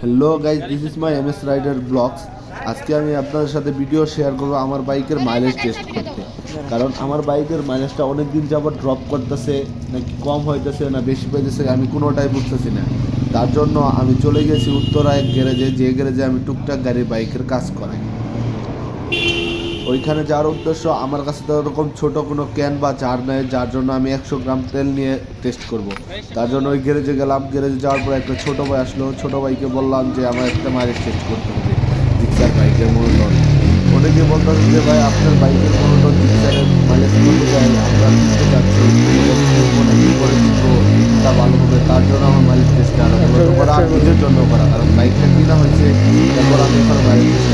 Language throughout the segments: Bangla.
Hello guys this is my M S rider blogs আজকে আমি আপনাদের সাথে ভিডিও শেয়ার করব আমার বাইকের মাইলেজ টেস্ট করতে। কারণ আমার বাইকের মাইলেজটা অনেক দিন যাবত ড্রপ করতেছে, নাকি কম হইতেছে না বেশি পাইতেছে, আমি কোনোটাই বুঝতেছি না। তার জন্য আমি চলে গেছি উত্তরা এক গ্যারেজে যে গ্যারেজে আমি টুকটাক গাড়ি বাইকের কাজ করাই। ওইখানে যাওয়ার উদ্দেশ্য আমার কাছে তো ওরকম ছোটো কোনো ক্যান বা জার নেই, যার জন্য আমি একশো গ্রাম তেল নিয়ে টেস্ট করব। তার জন্য ওই গ্যারেজে গেলাম গ্যারেজে যাওয়ার পর একটা ছোটো ভাই আসলো। ছোটো ভাইকে বললাম যে, আমার একটা মাইলেজ টেস্ট করতে হবে। জিক্সার বাইকের মনোটন অনেকে বলতেছে যে, ভাই, আপনার বাইকের মনোটন জিক্সারের মাইলেজ আমরা কিনতে চাচ্ছি করে তার জন্য আমার মাইলেজ টেস্টটা আর মূলত করা জন্য করা কারণ বাইকটা কিনা হয়েছে তারপর আমি এখন মাইলেজ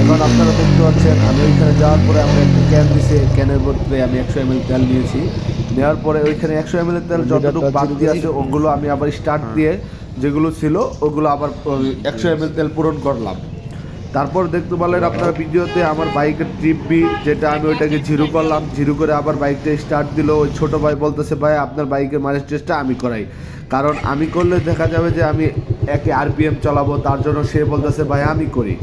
এখন আপনারা দেখতে পাচ্ছেন আমি ওইখানে যাওয়ার পরে আমরা একটা ক্যান দিছে ক্যানের মধ্যে আমি একশো এম তেল নিয়েছি নেওয়ার পরে ওইখানে একশো এম তেল যতটুকু বাদ দিয়ে আছে ওগুলো আমি আবার স্টার্ট দিয়ে যেগুলো ছিল ওগুলো আবার একশো এম তেল পূরণ করলাম তারপর দেখতে পারলেন আপনার ভিডিওতে আমার বাইকের ট্রিপ বি যেটা আমি ওইটাকে জিরো করলাম জিরো করে আবার বাইকটা স্টার্ট দিল ওই ছোটো ভাই বলতেছে ভাই আপনার বাইকের মাইলেজ টেস্টটা আমি করাই। কারণ আমি করলে দেখা যাবে যে আমি একে আরপিএম চালাবো, তার জন্য সে বলতেছে, ভাই, আমি করি।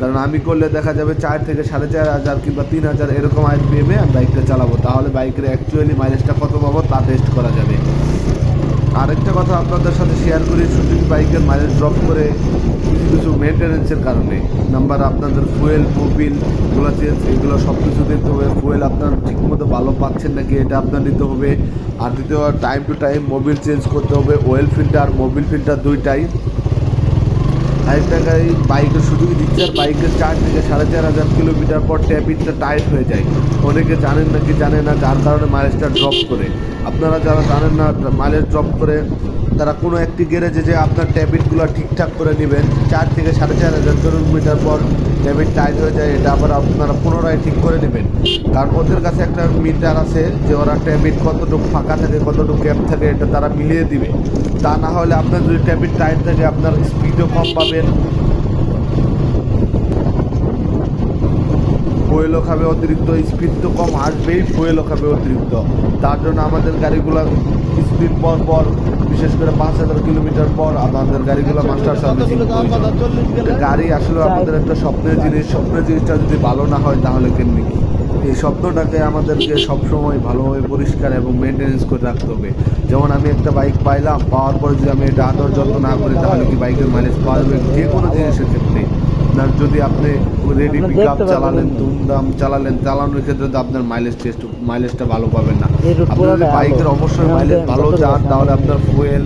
কারণ আমি করলে দেখা যাবে চার থেকে সাড়ে চার হাজার কিংবা তিন হাজার এরকম আরপিএমে আমি বাইকটা চালাবো। তাহলে বাইকের অ্যাকচুয়ালি মাইলেজটা কত পাবো তা টেস্ট করা যাবে। আরেকটা কথা আপনাদের সাথে শেয়ার করি শুধু বাইকের মাইলেজ ড্রপ করে কিছু কিছু মেনটেনেন্সের কারণে। নাম্বার আপনাদের ফুয়েল মোবিল এগুলো চেঞ্জ এগুলো সব কিছু দিতে হবে। ফুয়েল আপনার ঠিকমতো ভালো পাচ্ছেন নাকি এটা আপনার দিতে হবে। আর দ্বিতীয় time to time mobil change করতে হবে। ওয়েল ফিল্টার মোবিল ফিল্টার দুইটাই। আরেকটা এই বাইকের শুধু আর বাইকের চার থেকে সাড়ে চার হাজার কিলোমিটার পর ট্যাপিংটা টাইট হয়ে যায়। অনেকে জানেন না কি জানে না যার কারণে মাইলেজটা ড্রপ করে। আপনারা যারা জানেন না মাইলেজ ড্রপ করে তারা কোনো একটি গ্যারেজে যে আপনার ট্যাবিটগুলো ঠিকঠাক করে নেবেন, চার থেকে সাড়ে চার হাজার কিলোমিটার পর ট্যাবিট টাইট হয়ে যায়, এটা আবার আপনারা পুনরায় ঠিক করে নেবেন। কারণ ওদের কাছে একটা মিটার আছে যে ওরা ট্যাবিট কতটুকু ফাঁকা থাকে, কতটুকু গ্যাপ থাকে, এটা তারা মিলিয়ে দিবে। তা না হলে আপনার যদি ট্যাবিট টাইট থাকে, আপনার স্পিডও কম পাবেন ফুয়েলও খাবে অতিরিক্ত স্পিড তো কম আসবেই ফুয়েলও খাবে অতিরিক্ত। তার জন্য আমাদের গাড়িগুলো স্পিড পর পর বিশেষ করে পাঁচ হাজার কিলোমিটার পর আমাদের গাড়িগুলো মাস্টার সার্ভিসিং গাড়ি আসলে আমাদের একটা স্বপ্নের জিনিস স্বপ্নের জিনিসটা যদি ভালো না হয় তাহলে কেমনি কি? এই স্বপ্নটাকে আমাদেরকে সবসময় ভালোভাবে পরিষ্কার এবং মেনটেনেন্স করে রাখতে হবে। যেমন আমি একটা বাইক পাইলাম পাওয়ার পরে যদি আমি এটা আদর যত্ন না করি তাহলে কি বাইকের মাইলেজ পাওয়া যাবে? যে কোনো জিনিসের ক্ষেত্রে। না যদি আপনি রেডি পিক আপ চালালেন। দুমদাম চালালেন চালানোর ক্ষেত্রে তো আপনার মাইলেজ টেস্ট মাইলেজটা ভালো পাবেন না। আপনার আপনি যদি বাইকের অবশ্যই মাইলেজ ভালো যান চান তাহলে আপনার fuel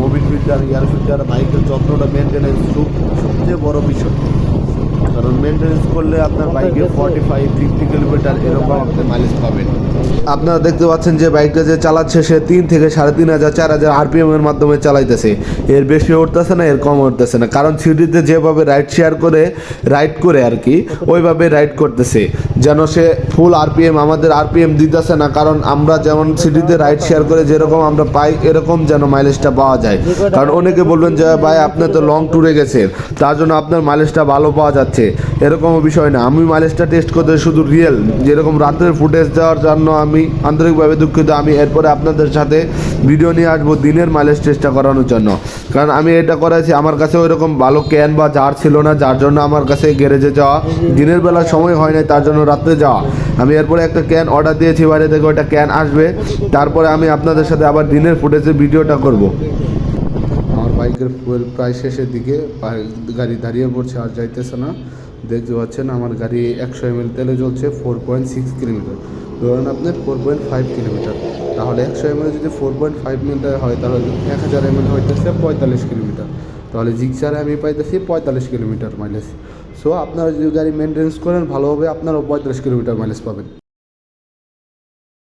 mobil filter air filter বাইকের যত্নটা মেনটেনেন্স সবচেয়ে বড় বিষয়। কারণ মেনটেনেন্স করলে আপনার বাইকে ফর্টি ফাইভ ফিফটি কিলোমিটার এরকম আপনি মাইলেজ পাবেন। আপনারা দেখতে পাচ্ছেন যে বাইকটা যে চালাচ্ছে, সে তিন থেকে সাড়ে তিন হাজার, চার হাজার আরপিএম এর মাধ্যমে চালাইতেছে। এর বেশি উঠতেছে না, এর কম উঠতেছে না। কারণ সিটিতে যেভাবে রাইড শেয়ার করে রাইড করে আর কি, ওইভাবে রাইড করতেছে। যেন সে ফুল আরপিএম আমাদের আরপিএম দিতেছে না। কারণ আমরা যেমন সিটিতে রাইড শেয়ার করে, যেরকম আমরা পাই, এরকম যেন মাইলেজটা পাওয়া যায়। কারণ অনেকে বলবেন যে, ভাই, আপনি তো লং ট্যুরে গেছেন। তার জন্য আপনার মাইলেজটা ভালো পাওয়া যাচ্ছে। এরকম বিষয় না। আমি মাইলেজটা টেস্ট করতে শুধু রিয়েল যেরকম রাতের ফুটেজ দেওয়ার জন্য আমি আন্তরিকভাবে দুঃখিত। আমি এরপরে আপনাদের সাথে ভিডিও নিয়ে আসব দিনের মাইলেজ টেস্টটা করানোর জন্য। কারণ আমি এটা করাইছি, আমার কাছে ওই রকম ভালো ক্যান বা জার ছিল না, যার জন্য আমার কাছে গ্যারেজে যাওয়া, দিনের বেলা সময় হয় নাই, তার জন্য রাত্রে যাওয়া। আমি এরপরে একটা ক্যান অর্ডার দিয়েছি, বাইরে থেকে ওইটা ক্যান আসবে। তারপরে আমি আপনাদের সাথে আবার দিনের ফুটেজে ভিডিওটা করব। আমার বাইকের ফুয়েল প্রায় শেষের দিকে গাড়ি দাঁড়িয়ে পড়ছে, আর যাইতেছে না। দেখতে পাচ্ছেন আমার গাড়ি একশো এম এল তেলে চলছে ফোর পয়েন্ট সিক্স কিলোমিটার ধরুন আপনার ফোর পয়েন্ট ফাইভ কিলোমিটার তাহলে একশো এম এল যদি ফোর পয়েন্ট ফাইভ মিটার হয়, তাহলে এক হাজার এম এল হইতেছে পঁয়তাল্লিশ কিলোমিটার তাহলে জিক্সারে আমি পাইতেছি পঁয়তাল্লিশ কিলোমিটার মাইলেজ সো আপনারা যদি গাড়ি মেনটেন্স করেন ভালোভাবে আপনারাও পঁয়তাল্লিশ কিলোমিটার মাইলেজ পাবেন।